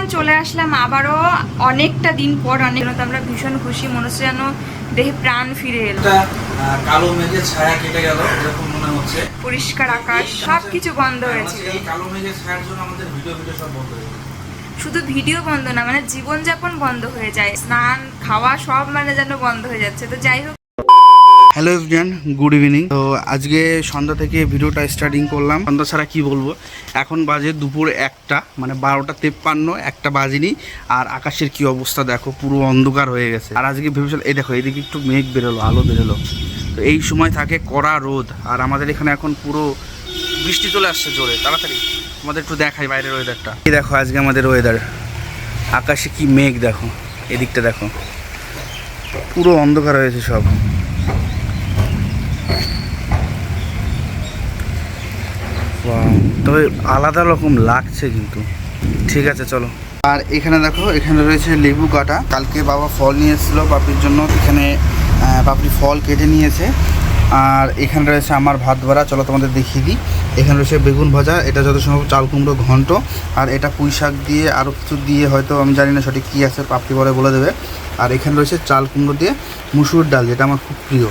Everyone চলে আসলাম আবারও অনেকটা দিন পর অনেক তো আমরা ভীষণ খুশি মনে হচ্ছে যেন দেহে প্রাণ ফিরে এলো। কালো মেঘের ছায়া কেটে গেল এরকম মনে হচ্ছে। পরিষ্কার আকাশ সব কিছু বন্ধ হয়েছে। এই কালো মেঘের ছায়ার জন্য আমাদের ভিডিও ভিডিও সব বন্ধ হয়ে শুধু ভিডিও বন্ধ না মানে জীবনযাপন বন্ধ হয়ে যায়। স্নান খাওয়া সব মানে যেন বন্ধ হয়ে যাচ্ছে। তো যাই হোক হ্যালো এভরিয়ান গুড ইভিনিং তো আজকে সন্ধ্যা থেকে ভিডিওটা স্টার্টিং করলাম। সন্ধ্যা ছাড়া কি বলব? এখন বাজে দুপুর একটা মানে বারোটা তেপ্পান্ন, একটা বাজিনি। আর আকাশের কি অবস্থা দেখো, পুরো অন্ধকার হয়ে গেছে। আর আজকে ভেবেছিল এই দেখো, এদিকে একটু মেঘ বেরোলো, আলো বেরোলো। তো এই সময় থাকে কড়া রোদ। আর আমাদের এখানে এখন পুরো বৃষ্টি চলে আসছে জোরে। তাড়াতাড়ি আমাদের একটু দেখাই বাইরের ওয়েদারটা এই দেখো, আজকে আমাদের ওয়েদার আকাশে কি মেঘ দেখো, এদিকটা দেখো। পুরো অন্ধকার হয়েছে সব। তবে আলাদা রকম লাগছে কিন্তু। ঠিক আছে, চলো। আর এখানে দেখো, এখানে রয়েছে লেবু কাটা। কালকে বাবা ফল নিয়ে এসেছিল পাপড়ির জন্য। এখানে পাপড়ি ফল কেটে নিয়েছে। আর এখানে রয়েছে আমার ভাত ভরা চলো তোমাদের দেখিয়ে দিই। এখানে রয়েছে বেগুন ভাজা। এটা যত সম্ভব চাল কুমড়ো ঘন্ট। আর এটা পুঁই শাক দিয়ে আরও কিছু দিয়ে হয়তো আমি জানি না সঠিক কী আছে পাপড়ি পরে বলে দেবে। আর এখানে রয়েছে চাল কুমড়ো দিয়ে মুসুর ডাল, যেটা আমার খুব প্রিয়।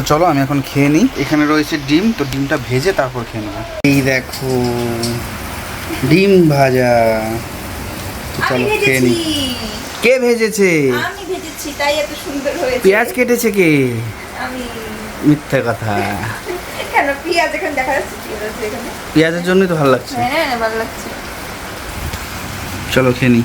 তো চলো আমি এখন খেয়ে নিই। এখানে রয়েছে ডিম তো ডিমটা ভেজে তারপর খেয়ে নেব। এই দেখো ডিম ভাজা। তো চলো খেয়ে নিই। কে ভেজেছে? আমি ভেজেছি তাই এত সুন্দর হয়েছে। পেঁয়াজ কেটেছে কে? আমি। মিথ্যে কথা। কেন পেঁয়াজ এখানে দেখা যাচ্ছে পেঁয়াজ আছে এখানে। পেঁয়াজের জন্যই তো ভালো লাগছে। হ্যাঁ ভালো লাগছে। চলো খেয়ে নিই।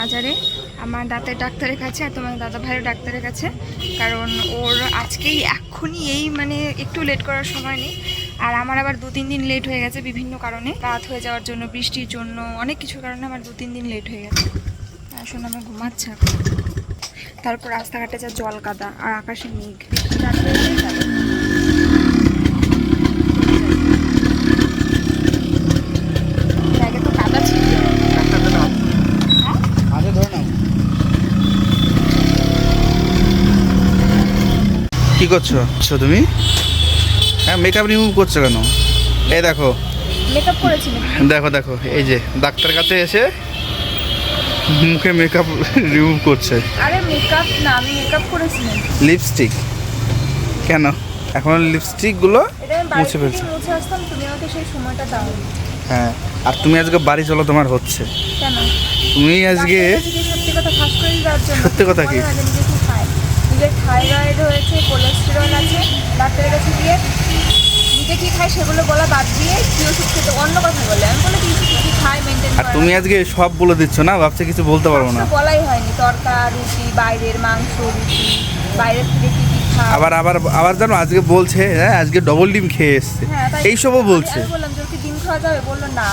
বাজারে। আমার দাঁতের ডাক্তারের কাছে আর তোমার দাদা ভাইয়ের ডাক্তারের কাছে। কারণ ওর আজকেই এক্ষুনি এই মানে একটু লেট করার সময় নেই। আর আমার আবার দু, তিন দিন লেট হয়ে গেছে বিভিন্ন কারণে। রাত হয়ে যাওয়ার জন্য, বৃষ্টির জন্য, অনেক কিছু কারণে আমার দু, তিন দিন লেট হয়ে গেছে। আসলে আমার ঘুমাচ্ছে তারপর রাস্তাঘাটে যা জল কাদা আর আকাশে মেঘ। জায়গা তো কাদা ছিল আচ্ছা ধরে নাও কি করছ? আচ্ছা তুমি? হ্যাঁ মেকআপ রিমুভ করছ কেন? এই দেখো। মেকআপ দেখো দেখো এই যে ডাক্তার কাছে এসে মুখে মেকআপ রিমুভ করছে। আরে মেকআপ না আমি মেকআপ করেছিলাম। লিপস্টিক কেন? এখন লিপস্টিকগুলো মুছে ফেলছে। মুছে আসতাম তুমি আমাকে সেই সময়টা দাও। হ্যাঁ আর তুমি আজকে বাড়ি চলো তোমার হচ্ছে। কেন? তুমি আজকে সত্যি কথা ফাঁস করে দেওয়ার জন্য। সত্যি কথা কি? মনে হয় যে নিজে কি খায় নিজের থাইরয়েড হয়েছে কোলেস্টেরল আছে ডাক্তারের কাছে গিয়ে নিজে কি খায় সেগুলো বলা বাদ দিয়ে কি ওষুধ খেতে অন্য কথা বলে। আমি বলে কি কি খায় মেনটেন আর তুমি আজকে সব বলে দিচ্ছ না? ভাবছে কিছু বলতে পারব না। বলাই হয়নি। তরকা রুটি বাইরের মাংস রুটি বাইরের থেকে কি কি আবার আবার আবার জানো আজকে বলছে হ্যাঁ আজকে ডবল ডিম খেয়ে এসছে। হ্যাঁ, এইসবও বলছে। বললাম যে ডিম খাওয়া যাবে। বলল না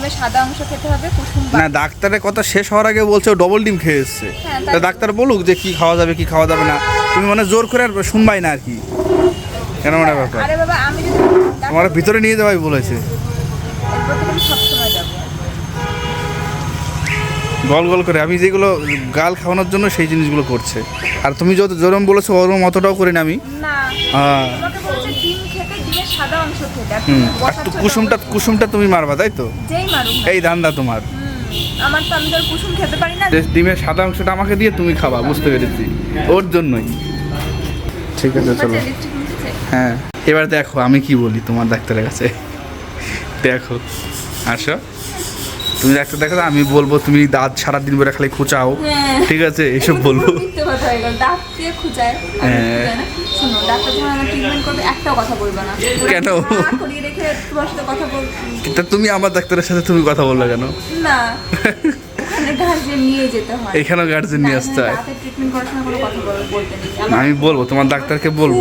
ডিমের সাদা অংশ খেতে হবে কুসুম না ডাক্তারের কথা শেষ হওয়ার আগে বলছে ও ডবল ডিম খেয়ে এসছে। হ্যাঁ, তা ডাক্তার বলুক যে কি খাওয়া যাবে কি খাওয়া যাবে না। তুমি মানে জোর করে আর শুনবাই না আর কি। কেন মানে ব্যাপার? আরে বাবা আমি যদি তোমার ভিতরে নিয়ে যাওয়াই বলেছে। গল গল করে আমি যেগুলো গাল খাওয়ানোর জন্য সেই জিনিসগুলো করছে। আর তুমি যত যেরকম বলেছ ওরকম অতটাও করি না আমি। না হ্যাঁ। ডিমের সাদা অংশ তো কুসুমটা কুসুমটা তুমি মারবা তাই তো? যেই মারুক এই ধান্দা তোমার। আমার তো আমি তো কুসুম খেতে পারি না। ডিমের সাদা অংশটা আমাকে দিয়ে তুমি খাবা বুঝতে পেরেছি। ওর জন্যই। ঠিক আছে চলো। হ্যাঁ এবার দেখো আমি কি বলি তোমার ডাক্তারের কাছে? দেখো আসো। তুমি ডাক্তার দেখো আমি বলব তুমি দাঁত সারাদিন ধরে খালি খুচাও। হ্যাঁ। ঠিক আছে এসব বলব। হয়ে। শোনো ডাক্তার যখন আমার ট্রিটমেন্ট করবে একটাও কথা বলবে না। কেন? করিয়ে রেখে তোমার সাথে কথা বল তুমি আমার ডাক্তারের সাথে তুমি কথা বললে কেন? না। গার্জেন নিয়ে এখানেও গার্জেন নিয়ে আসতে হয়? আমি বলব তোমার ডাক্তারকে বলব।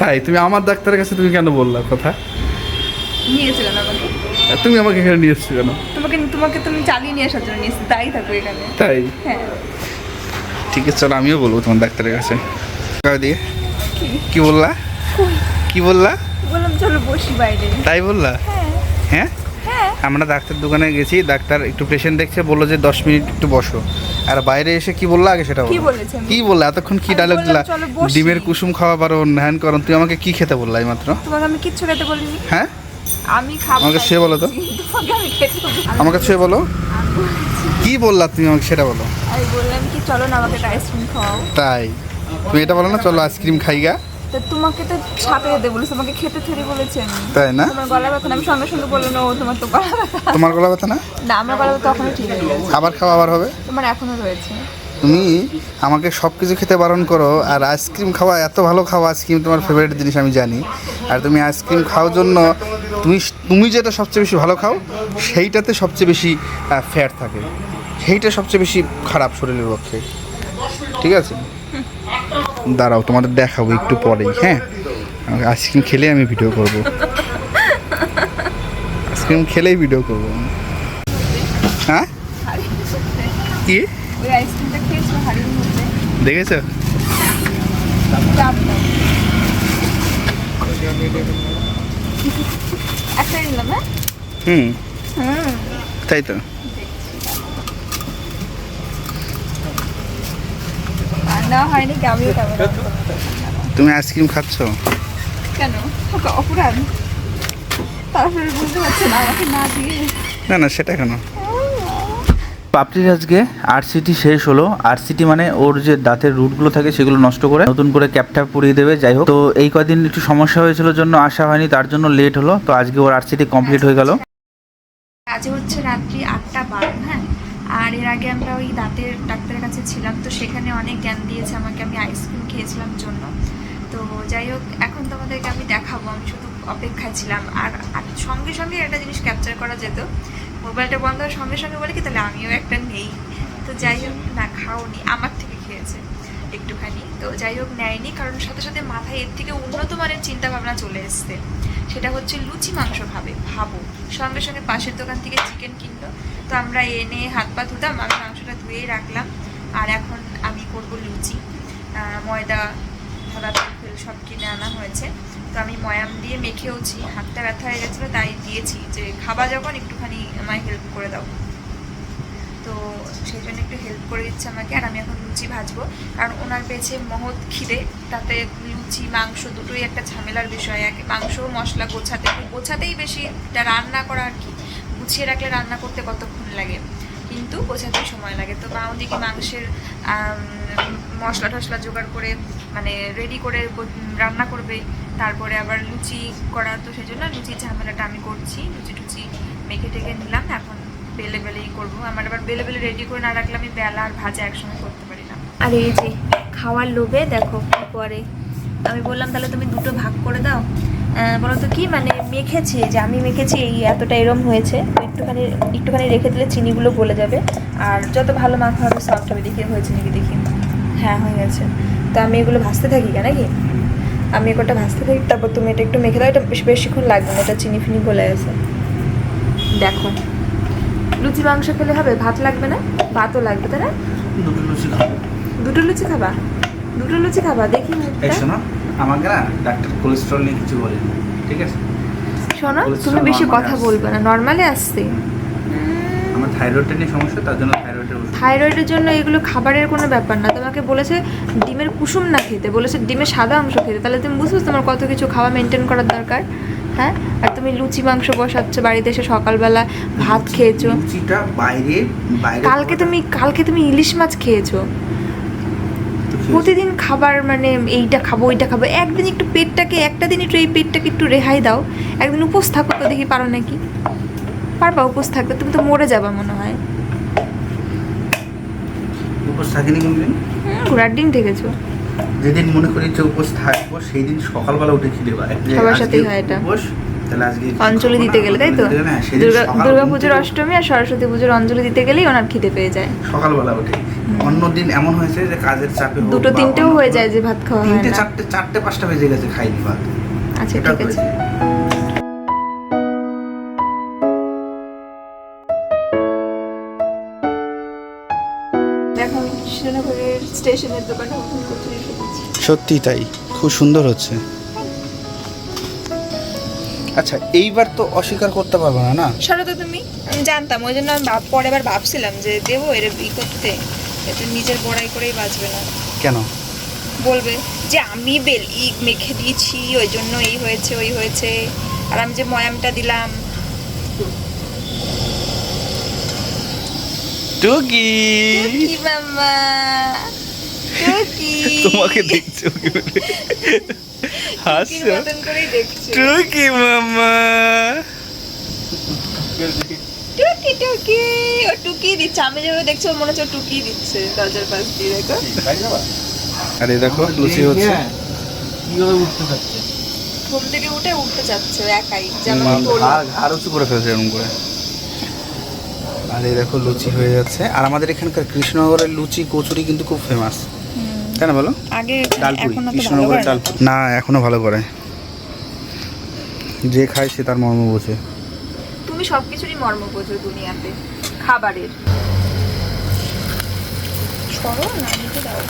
তাই তুমি আমার ডাক্তারের কাছে তুমি কেন বললা কথা? তুমি আমাকে এখানে নিয়ে এসছো কেন? তোমাকে তোমাকে তুমি চালিয়ে নিয়ে আসার জন্য নিয়েছি তাই থাকো এখানে। তাই? হ্যাঁ। আছে আমিও বলব তোমার ডাক্তারের কাছে। দিয়ে। কি? বললা? কি বললা? বললাম চলো বসি বাইরে। তাই বললা? হ্যাঁ। হ্যাঁ? হ্যাঁ। আমরা ডাক্তার দোকানে গেছি ডাক্তার একটু পেশেন্ট দেখছে বলল যে দশ মিনিট একটু বসো। আর বাইরে এসে কি বলল আগে সেটা কি বললা? এতক্ষণ কি ডায়লগ দিলা? ডিমের কুসুম খাওয়া পারো হ্যান করো। তুই আমাকে কি খেতে বললা এই মাত্র তোমাকে আমি কিচ্ছু খেতে বলিনি। হ্যাঁ? আমি খাব আমাকে সে বলো তো। আমাকে ছুঁয়ে বলো। কি বললা তুমি আমাকে সেটা বলো। আমি বললাম কি চলো না আমাকে আইসক্রিম খাওয়াও। তাই। তুমি এটা বলো না চলো আইসক্রিম খাই গা। তো তোমাকে তো ছাপে যেতে বলেছে তোমাকে খেতে থরি বলেছে আমি। তাই না? তোমার গলা ব্যথা না, আমি সঙ্গে সঙ্গে বললাম ও তোমার তো গলা ব্যথা। তোমার গলা ব্যথা না? না আমার গলা ব্যথা তখনই ঠিক হয়ে গেছে। আবার খাওয়া আবার হবে? তোমার এখনও রয়েছে। তুমি আমাকে সব কিছু খেতে বারণ করো আর আইসক্রিম খাওয়া এত ভালো খাওয়া আইসক্রিম তোমার ফেভারিট জিনিস আমি জানি। আর তুমি আইসক্রিম খাওয়ার জন্য তুমি তুমি যেটা সবচেয়ে বেশি ভালো খাও সেইটাতে সবচেয়ে বেশি ফ্যাট থাকে। সেইটা সবচেয়ে বেশি খারাপ শরীরের পক্ষে। ঠিক আছে? দাঁড়াও তোমাদের দেখাবো একটু পরেই হ্যাঁ? আইসক্রিম খেলে আমি ভিডিও করব। আইসক্রিম খেলেই ভিডিও করব। হ্যাঁ? কি? দেখেছ? হ্যাঁ? হুম। তাই তো? আর হয়নি আমিও ক্যামেরা তুমি আইসক্রিম খাচ্ছ? কেন? অপরাধ। তারপরে বুঝতে পারছে না আমাকে না দিয়ে। না না সেটা কেন? পাপড়ির আজকে আরসিটি শেষ হলো। আরসিটি মানে ওর যে দাঁতের রুটগুলো থাকে সেগুলো নষ্ট করে নতুন করে ক্যাপটা পরিয়ে দেবে যাই হোক। তো এই কদিন একটু সমস্যা হয়েছিল জন্য আসা হয়নি তার জন্য লেট হলো। তো আজকে ওর আরসিটি কমপ্লিট হয়ে গেল। আজকে হচ্ছে রাত্রি আটটা বারো হ্যাঁ? আর এর আগে আমরা ওই দাঁতের ডাক্তারের কাছে ছিলাম, তো সেখানে অনেক জ্ঞান দিয়েছে আমাকে। আমি আইসক্রিম খেয়েছিলাম জন্য। তো যাই হোক, এখন তোমাদেরকে আমি দেখাবো। আমি শুধু অপেক্ষায় ছিলাম। আর সঙ্গে সঙ্গে একটা জিনিস ক্যাপচার করা যেত। মোবাইলটা বন্ধ হওয়ার সঙ্গে সঙ্গে বলে কি, তাহলে আমিও একটা নেই। তো যাই হোক, না, খাওনি। আমার থেকে খেয়েছে একটুখানি। তো যাই হোক, নেয়নি। কারণ সাথে সাথে মাথায় এর থেকে উন্নত মানের চিন্তা ভাবনা চলে এসছে। সেটা হচ্ছে লুচি মাংস খাবে ভাবো। সঙ্গে সঙ্গে পাশের দোকান থেকে চিকেন কিনলো। তো আমরা এনে হাত পা ধুতাম, আমি মাংসটা ধুয়েই রাখলাম। আর এখন আমি করব লুচি। ময়দা সাদা তেল সব কিনে আনা হয়েছে। তো আমি ময়াম দিয়ে মেখেওছি। হাতটা ব্যথা হয়ে গেছিল, তাই দিয়েছি যে খাবা যখন একটুখানি আমায় হেল্প করে দাও। তো সেই জন্য একটু হেল্প করে দিচ্ছে আমাকে, আর আমি এখন লুচি ভাজবো। কারণ ওনার পেয়েছে মহৎ খিদে, তাতে লুচি, মাংস দুটোই একটা ঝামেলার বিষয়। এক মাংস মশলা গোছাতে, গোছাতেই বেশি এটা রান্না করা আর কি। গুছিয়ে রাখলে রান্না করতে কতক্ষণ লাগে? কিন্তু গোছাতেই সময় লাগে। তো মা ওদিকে মাংসের মশলা টশলা জোগাড় করে মানে রেডি করে রান্না করবে। তারপরে আবার লুচি করা, তো সেই জন্য লুচির ঝামেলাটা আমি করছি। লুচি টুচি মেখে টেকে নিলাম। এখন বেলে বেলেই করব। আমার আবার বেলে বেলে রেডি করে না রাখলে আমি বেলা আর ভাজা একসঙ্গে করতে পারি না। আর এই যে খাওয়ার লোভে দেখো পরে আমি বললাম, তাহলে তুমি দুটো ভাগ করে দাও। আহ, বলো কি মানে মেখেছি যে আমি মেখেছি এই এতটা এরম হয়েছে একটুখানি একটুখানি রেখে দিলে চিনিগুলো গলে যাবে। আর যত ভালো মাখা হবে সফট হবে দেখি হয়েছে নাকি দেখি। হ্যাঁ হয়ে গেছে। তো আমি এগুলো ভাজতে থাকি কেন নাকি? আমি একটা ভাজতে থাকি তারপর তুমি এটা একটু মেখে দাও এটা বেশ বেশিক্ষণ লাগবে না এটা চিনি ফিনি গলে আছে দেখো লুচি মাংস খেলে হবে ভাত লাগবে না? ভাতও লাগবে তাই না? দুটো লুচি খাব। দুটো লুচি খাবা? দুটো লুচি খাবা? দেখি শোনো আমাকে না ডাক্তার কোলেস্ট্রল নিয়ে কিছু বলেনি ঠিক আছে? শোনো তুমি বেশি কথা বলবে না নর্মালি আসছে। আমার থাইরয়েডটা নিয়ে সমস্যা তার জন্য থাইরয়েডের থাইরয়েডের জন্য এগুলো খাবারের কোনো ব্যাপার না। তোমাকে বলেছে ডিমের কুসুম না খেতে বলেছে ডিমের সাদা অংশ খেতে। তাহলে তুমি বুঝছ তোমার কত কিছু খাওয়া মেনটেন করার দরকার হ্যাঁ? আর তুমি লুচি মাংস বসাচ্ছ বাড়িতে এসে সকালবেলা ভাত খেয়েছো। লুচিটা বাইরে বাইরে কালকে তুমি কালকে তুমি ইলিশ মাছ খেয়েছি। প্রতিদিন খাবার মানে এইটা খাব ওইটা খাব। একদিন একটু পেটটাকে একটা দিন একটু এই পেটটাকে একটু রেহাই দাও। একদিন উপোস থাকো তো দেখি পারো নাকি? পারবা উপোস থাকবে তুমি তো মরে যাবা মনে হয়। উপোস থাকিনি কোনদিন? থেকেছো। যেদিন মনে করি যে উপোস থাকব সেই দিন সকালবেলা উঠে খিদে পায়। সবার সাথেই হয় এটা। অঞ্জলি দিতে গেলে তাই তো? হ্যাঁ, দুর্গা পুজোর অষ্টমী আর সরস্বতী পুজোর অঞ্জলি দিতে গেলেই ওনার খিদে পেয়ে যায়। সকালবেলা উঠে। অন্য দিন এমন হয়েছে যে কাজের চাপে দুটো তিনটেও হয়ে যায় যে ভাত খাওয়া তিনটে চারটে চারটে পাঁচটা বেজে গেছে খাইনি ভাত। আচ্ছা ঠিক আছে। স্টেশনের দোকানে সত্যি তাই খুব সুন্দর হচ্ছে। আচ্ছা এইবার তো অস্বীকার করতে পারব না না? সরো তো তুমি? আমি জানতাম ওই জন্য আমি পরে আবার ভাবছিলাম যে দেবো এর ই করতে। এটা নিজের বড়াই করেই বাঁচবে না। কেন? বলবে যে আমি বেল মেখে দিয়েছি ওই জন্য এই হয়েছে ওই হয়েছে। আর আমি যে ময়ামটা দিলাম। টুকি! কি মামা টুকি। তোমাকে দেখছে ওকে টুকির হাসছো। টুকি মামা টুকি টুকি ও টুকি দিচ্ছে। আমি যেভাবে দেখছি ওর মনে হচ্ছে টুকি দিচ্ছে দরজার পাশ দিয়ে দেখো। আরে দেখো লুচি হচ্ছে। কীভাবে উঠতে ঘুম থেকে উঠে উঠতে চাচ্ছে ও একাই যেমন ঘাড় উঁচু করে ফেলছে এরকম করে। আর এই দেখো লুচি হয়ে যাচ্ছে। আর আমাদের এখানকার কৃষ্ণনগরের লুচি কচুরি কিন্তু খুব ফেমাস তাই না বলো? আগে ডালপুরি। কৃষ্ণনগরের। ডালপুরি। না এখনও ভালো করে। যে খায় সে তার মর্ম বোঝে। তুমি সবকিছুরই মর্ম বোঝো দুনিয়াতে। খাবারের। সরো না নিতে দাও।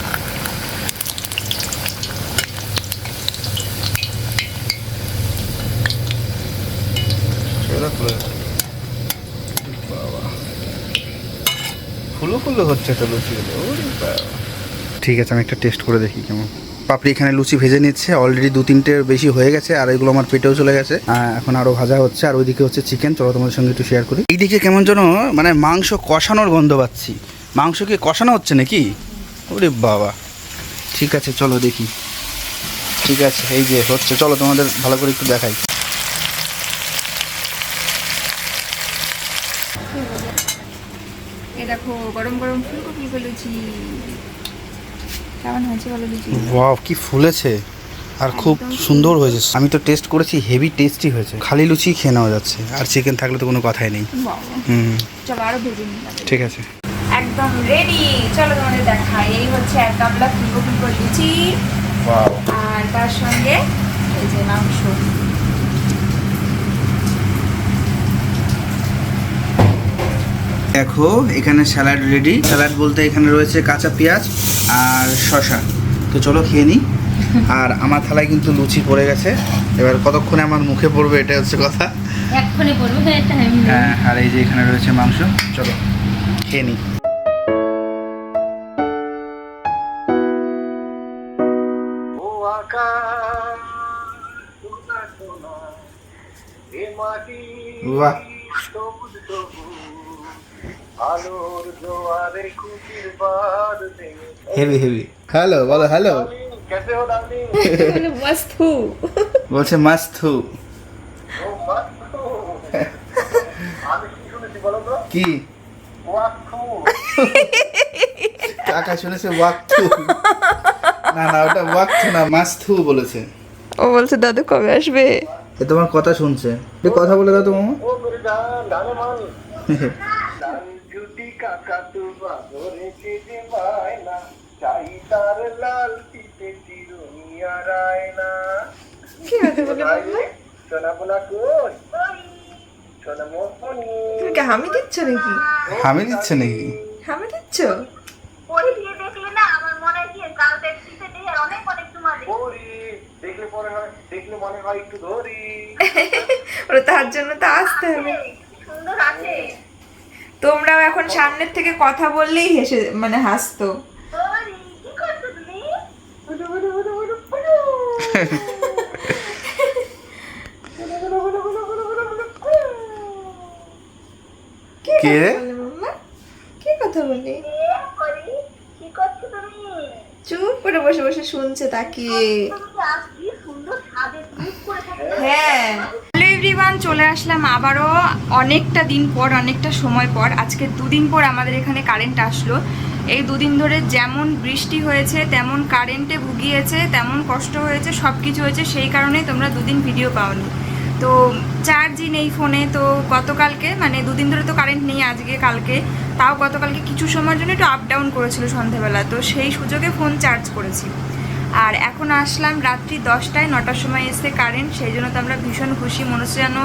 ফুলো ফুলো হচ্ছে তো লুচিগুলো ঠিক আছে আমি একটা টেস্ট করে দেখি কেমন। পাপড়ি এখানে লুচি ভেজে নিচ্ছে। অলরেডি দু তিনটে বেশি হয়ে গেছে, আর এগুলো আমার পেটেও চলে গেছে। এখন আরও ভাজা হচ্ছে, আর ওইদিকে হচ্ছে চিকেন চলো তোমাদের সঙ্গে একটু শেয়ার করি। এইদিকে কেমন যেন মানে মাংস কষানোর গন্ধ পাচ্ছি। মাংস কি কষানো হচ্ছে নাকি? ওরে বাবা। ঠিক আছে, চলো দেখি। ঠিক আছে, এই যে হচ্ছে। চলো তোমাদের ভালো করে একটু দেখাই এ দেখো গরম গরম ফুলকপি লুচি কেমন হয়েছে বলো লুচি ওয়াও কি ফুলেছে। আর খুব সুন্দর হয়েছে। আমি তো টেস্ট করেছি হেভি টেস্টি হয়েছে। খালি লুচি খেয়ে নেওয়া যাচ্ছে আর চিকেন থাকলে তো কোনো কথাই নেই। হুম। চলো আরও ভেজে ঠিক আছে। একদম রেডি চলো তোমাদের দেখাই। এই হচ্ছে এক গামলা ফুলকো ফুলকো লুচি আর তার সঙ্গে এই যে মাংস দেখো এখানে স্যালাড রেডি। স্যালাড বলতে এখানে রয়েছে কাঁচা পেঁয়াজ আর শশা তো চলো খেয়ে নিই আর আমার থালায় কিন্তু লুচি পড়ে গেছে। এবার কতক্ষণে আমার মুখে পড়বে এটা হচ্ছে কথা। এক্ষুনি পড়ব হ্যাঁ হ্যাঁ আর এই যে এখানে রয়েছে মাংস। চলো খেয়ে নিই বাহ। সবুজ সবুজ আলোর জোয়ারে খুশির বাদ ভেঙে হেভি হেভি হ্যালো বলো হ্যালো कैसे हो डार्लिंग মানে মস্তু বলছে মাস্তু ও মাস্তু আমি কি শুনেছি বলো তো কি ওয়াস্তু কাকা শুনেছে ওয়াক্তু না না ওটা ওয়াক্তু না মাস্তু বলেছে ও বলছে দাদু কবে আসবে এ তোমার কথা শুনছে একটু কথা বলে দাও তো মামা ও তার লাল চিরুনিয়া রায়না। কি বলে বললে? তুমি কি হামি দিচ্ছ নাকি? হামি দিচ্ছে নাকি? হামি দিচ্ছ? পরে দিয়ে দেখলে না আমার মনে হয় কি কাল দেখতে দিয়ে অনেক অনেক তোমার দেখলে পরে হয় দেখলে মনে হয় একটু ধরি। ওরা তার জন্য তো আসতে হবে। সুন্দর আছে। তোমরাও এখন সামনের থেকে কথা বললেই হেসে মানে হাসতো ওরে কি করছ তুমি বুদু বুদু বুদু বুদু বুদু। বুদু বুদু বুদু বুদু বুদু বুদু বুদু। কি কে কথা বলে? চুপ করে বসে বসে শুনছে তাকিয়ে তুমি কি আজ কি সুন্দর সাজে দুধ করে থাকো হ্যাঁ এভরিওয়ান চলে আসলাম আবারও অনেকটা দিন পর, অনেকটা সময় পর। আজকে দুদিন পর আমাদের এখানে কারেন্ট আসলো। এই দুদিন ধরে যেমন বৃষ্টি হয়েছে, তেমন কারেন্টে ভুগিয়েছে, তেমন কষ্ট হয়েছে সব কিছু হয়েছে, সেই কারণেই তোমরা দুদিন ভিডিও পাওনি। তো চার্জই নেই ফোনে তো গতকালকে মানে দুদিন ধরে তো কারেন্ট নেই আজকে, কালকে, তাও গতকালকে কিছু সময়ের জন্য একটু আপ ডাউন করেছিল সন্ধেবেলা, তো সেই সুযোগে ফোন চার্জ করেছি। আর এখন আসলাম রাত্রি দশটায়, নটার সময় এসে কারেন্ট সেই জন্য তো আমরা ভীষণ খুশি মনে হচ্ছে যেন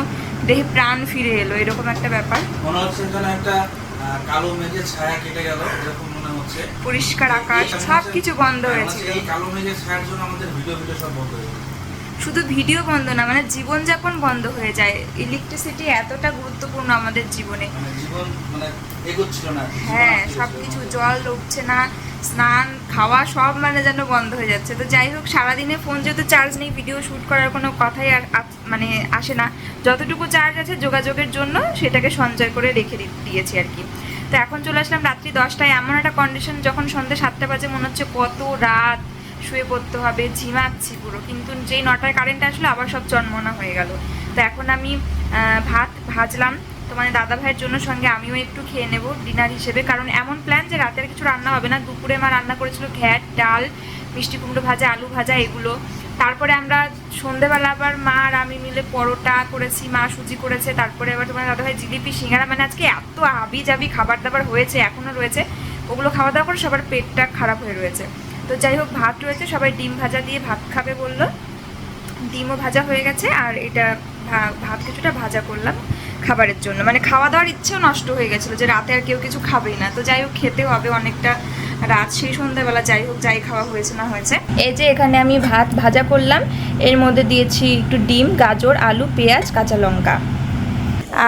দেহে প্রাণ ফিরে এলো, এরকম একটা ব্যাপার। মনে হচ্ছে যেন একটা কালো মেঘের ছায়া কেটে গেল, এরকম পরিষ্কার আকাশ সব কিছু বন্ধ হয়েছিল হয়ে শুধু ভিডিও বন্ধ না মানে জীবনযাপন বন্ধ হয়ে যায়। ইলেকট্রিসিটি এতটা গুরুত্বপূর্ণ আমাদের জীবনে। মানে মানে হ্যাঁ সব কিছু জল উঠছে না স্নান খাওয়া সব মানে যেন বন্ধ হয়ে যাচ্ছে। তো যাই হোক সারাদিনে ফোন যেহেতু চার্জ নেই ভিডিও শ্যুট করার কোনো কথাই আর মানে আসে না। যতটুকু চার্জ আছে যোগাযোগের জন্য সেটাকে সঞ্চয় করে রেখে দিয়েছি আর কি। তো এখন চলে আসলাম রাত্রি দশটায়। এমন একটা কন্ডিশন যখন সন্ধ্যে সাতটা বাজে, মনে হচ্ছে কত রাত শুয়ে পড়তে হবে, ঝিমাচ্ছি পুরো। কিন্তু যেই নটায় কারেন্ট আসলো, আবার সব চনমনা হয়ে গেল। তো এখন আমি ভাত ভাজলাম। তো মানে দাদা ভাইয়ের জন্য সঙ্গে আমিও একটু খেয়ে নেব ডিনার হিসেবে। কারণ এমন প্ল্যান যে রাতের কিছু রান্না হবে না। দুপুরে মা রান্না করেছিল ঘ্যাট ডাল মিষ্টি কুমড়ো ভাজা, আলু ভাজা, এগুলো। তারপরে আমরা সন্ধেবেলা আবার মা আর আমি মিলে পরোটা করেছি, মা সুজি করেছে, তারপরে আবার তোমার দাদা ভাই জিলিপি, সিঙ্গারা মানে আজকে এত আবি জাবি খাবার দাবার হয়েছে, এখনও রয়েছে। ওগুলো খাওয়া দাওয়া করে সবার পেটটা খারাপ হয়ে রয়েছে। তো যাই হোক, ভাত রয়েছে, সবাই ডিম ভাজা দিয়ে ভাত খাবে বলল। ডিমও ভাজা হয়ে গেছে, আর এটা ভাত কিছুটা ভাজা করলাম খাবারের জন্য। মানে খাওয়া দাওয়ার ইচ্ছেও নষ্ট হয়ে গেছিল যে রাতে আর কেউ কিছু খাবেই না। তো যাই হোক খেতে হবে অনেকটা। রাত সেই সন্ধ্যাবেলা যাই হোক যাই খাওয়া হয়েছে না হয়েছে। এই যে এখানে আমি ভাত ভাজা করলাম। এর মধ্যে দিয়েছি একটু ডিম গাজর আলু পেঁয়াজ কাঁচা লঙ্কা।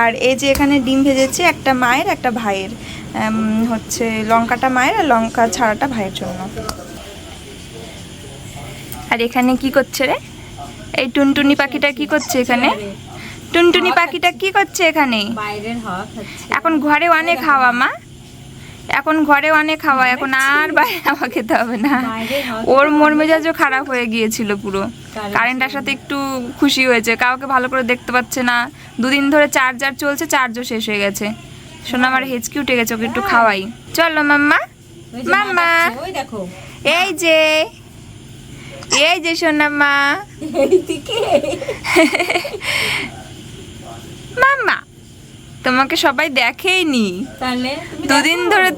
আর এই যে এখানে ডিম ভেজেছি একটা মায়ের একটা ভাইয়ের। হচ্ছে লঙ্কাটা মায়ের আর লঙ্কা ছাড়াটা ভাইয়ের জন্য। আর এখানে কি করছে রে? এই টুনটুনি পাখিটা কি করছে এখানে? টুনটুনি পাখিটা কি করছে এখানে? বাইরের এখন ঘরে অনেক হাওয়া মা। এখন ঘরে অনেক হাওয়া এখন আর বাইরে হাওয়া খেতে হবে না। ওর মন মেজাজও খারাপ হয়ে গিয়েছিল পুরো। কারেন্ট আসাতে একটু খুশি হয়েছে কাউকে ভালো করে দেখতে পাচ্ছে না। দুদিন ধরে চার্জার চলছে চার্জও শেষ হয়ে গেছে। শোনা আমার হেঁচকি উঠে গেছে ওকে একটু খাওয়াই। চলো মাম্মা। মাম্মা। এই যে। এই যে সোনাম্মা এইদিকে মাম্মা। তোমাকে সবাই দেখেইনি। তাহলে? দুদিন ধরে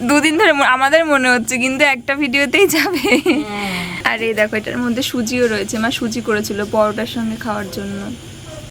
দুদিন ধরে আমাদের মনে হচ্ছে কিন্তু একটা ভিডিওতেই যাবে। হ্যাঁ। আর এই দেখো এটার মধ্যে সুজিও রয়েছে। মা সুজি করেছিল পরোটার সঙ্গে খাওয়ার জন্য।